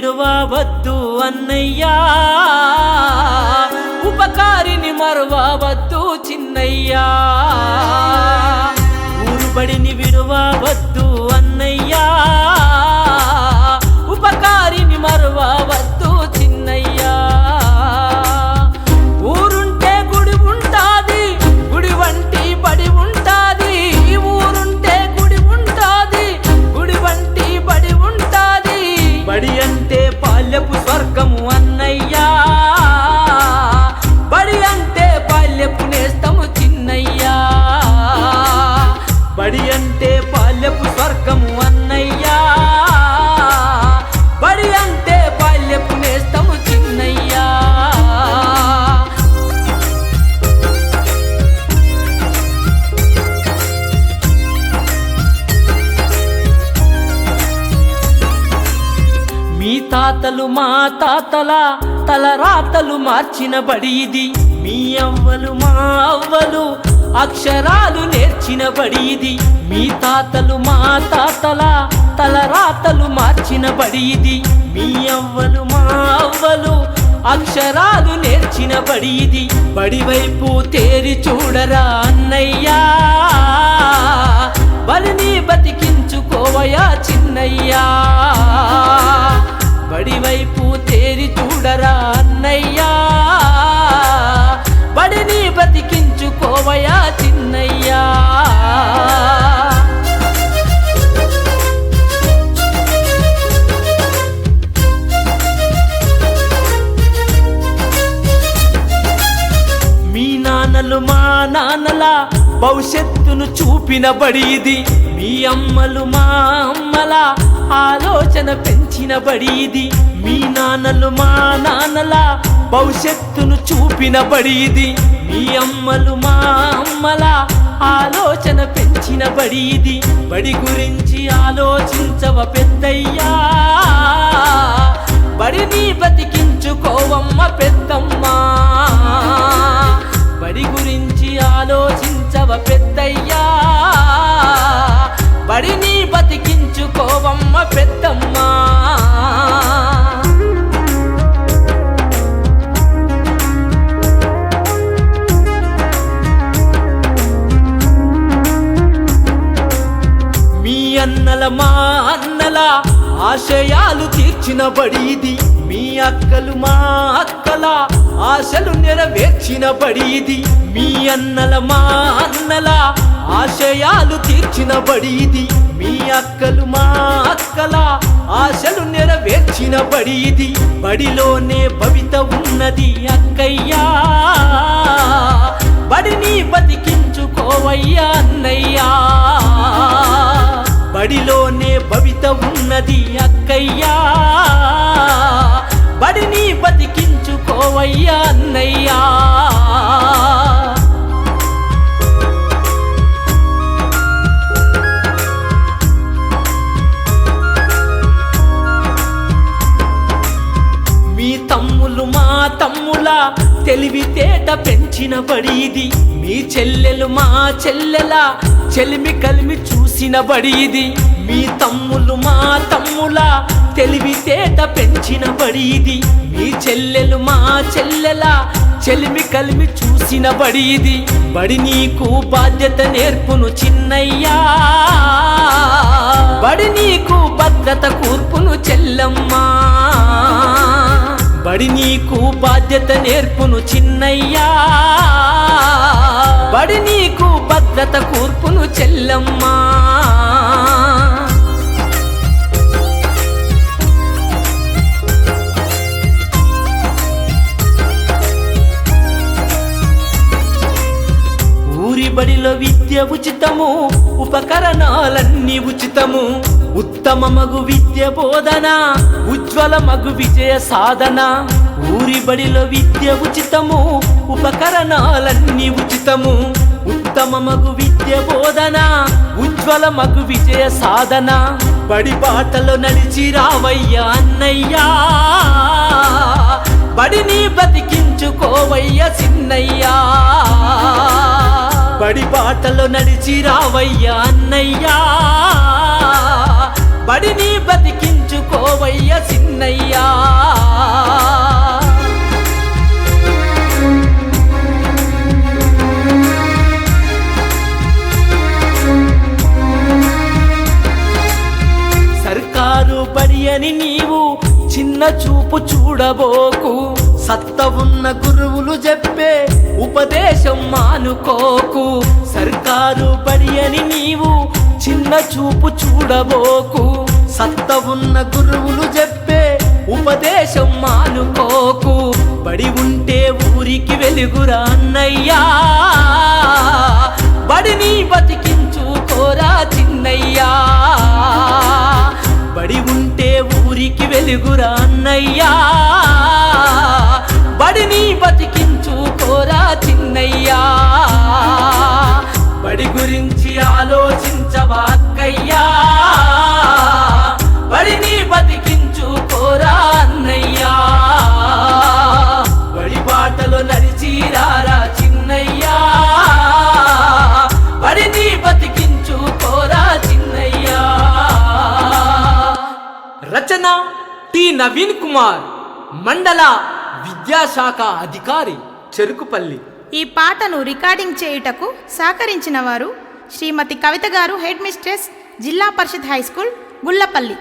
విడువవద్దు అన్నయ్యా. ఉపకారిని మరువవద్దు చిన్నయ్యా. ఊరుబడిని విడువవద్దు అన్నయ్యా. తాతలు మా తాతల తలరాతలు మార్చిన బడి ఇది. మీ అవ్వలు మా అవ్వలు అక్షరాలు నేర్చిన బడి ఇది. మీ తాతలు మా తాతల తలరాతలు మార్చిన బడి ఇది. మీ అవ్వలు మా అవ్వలు అక్షరాలు నేర్చిన బడి ఇది. తేరి చూడరా అన్నయ్యా. బలిని బతికించుకోవయా చిన్నయ్యా. నాన్నల భవిష్యత్తును చూపిన బడి ఇది. మీ అమ్మలు మా అమ్మల ఆలోచన పెంచిన బడి ఇది. మీ నాన్నలు మా నాన్నల భవిష్యత్తును చూపిన బడి ఇది. మీ అమ్మలు మా అమ్మల ఆలోచన పెంచిన బడి ఇది. బడి గురించి ఆలోచించవ పెద్దయ్యా. బడిని బతికించుకోవమ్మ పెద్దమ్మా. ఆశయాలు తీర్చిన బడి మీ అక్కలు మా అక్కల ఆశలు నెరవేర్చిన బడి మీ అన్నల మా అన్నల ఆశయాలు తీర్చిన బడి మీ అక్కలు మా అక్కల ఆశలు నెరవేర్చిన బడి బడిలోనే భవిత ఉన్నది అక్కయ్యా. బడిని బతికించుకోవయ్యా అన్నయ్యా. బడిలోనే భవిత ఉన్నది అక్కయ్యా. బడిని బతికించుకోవయ్యా అన్నయ్యా. మీ తమ్ములు మా తమ్ముల తెలివితేట పెంచిన బడి మీ చెల్లెలు మా చెల్లెల చెలిమి కలిమి చూసిన బడి ఇది. మీ తమ్ములు మా తమ్ముల తెలివితేట పెంచిన బడి ఇది. మీ చెల్లెలు మా చెల్లెల చెలిమి కలిమి చూసిన బడి ఇది. బడి నీకు బాధ్యత నేర్పును చిన్నయ్యా. బడి నీకు భద్రత కూర్పును చెల్లమ్మా. బడి నీకు బాధ్యత నేర్పును చిన్నయ్యా. బడి నీకు భద్రత కూర్పును చెల్లమ్మా. ఊరి బడిలో విద్య ఉచితము ఉపకరణాలన్నీ ఉచితము. ఉత్తమ మగు విద్య బోధన ఉజ్వల మగు విజయ సాధన. ఊరి బడిలో విద్య ఉచితము ఉపకరణాలన్నీ ఉచితము. ఉత్తమ మగు విద్య బోధన ఉజ్వల మగు విజయ సాధన. బడి బాటలో నడిచి రావయ్యా అన్నయ్యా. బడిని బతికించుకోవయ్య చిన్నయ్యా. బడి బాటలో నడిచి రావయ్యా అన్నయ్యా. బడిని బతికించుకోవయ్య సిన్నయ్యా. సర్కారు బడి అని నీవు చిన్న చూపు చూడబోకు. సత్త ఉన్న గురువులు చెప్పే ఉపదేశం మానుకోకు. సర్కారు బడి అని నీవు చిన్న చూపు చూడబోకు. సత్త ఉన్న గురువులు చెప్పే ఉపదేశం మానుకోకు. బడి ఉంటే ఊరికి వెలుగురా అన్నయ్యా. బడిని బతికించుకోరా చిన్నయ్యా. బడి ఉంటే ఊరికి వెలుగురా అన్నయ్యా. బడిని బతికించుకోరా చిన్నయ్యా. బడి గురించి ఆలోచించవా అక్కయ్యా? బడిని బతికించుకోరా అన్నయ్యా. బడి బాటలో నడిచిరారా చిన్నయ్యా. బడిని బతికించుకోరా చిన్నయ్యా. రచన టి నవీన్ కుమార్ మండల విద్యాశాఖ అధికారి చెరుకుపల్లి. ఈ పాటను రికార్డింగ్ చేయుటకు సహకరించిన వారు శ్రీమతి కవిత గారు హెడ్ మిస్ట్రెస్ జిల్లా పరిషత్ హై స్కూల్ గుళ్ళపల్లి.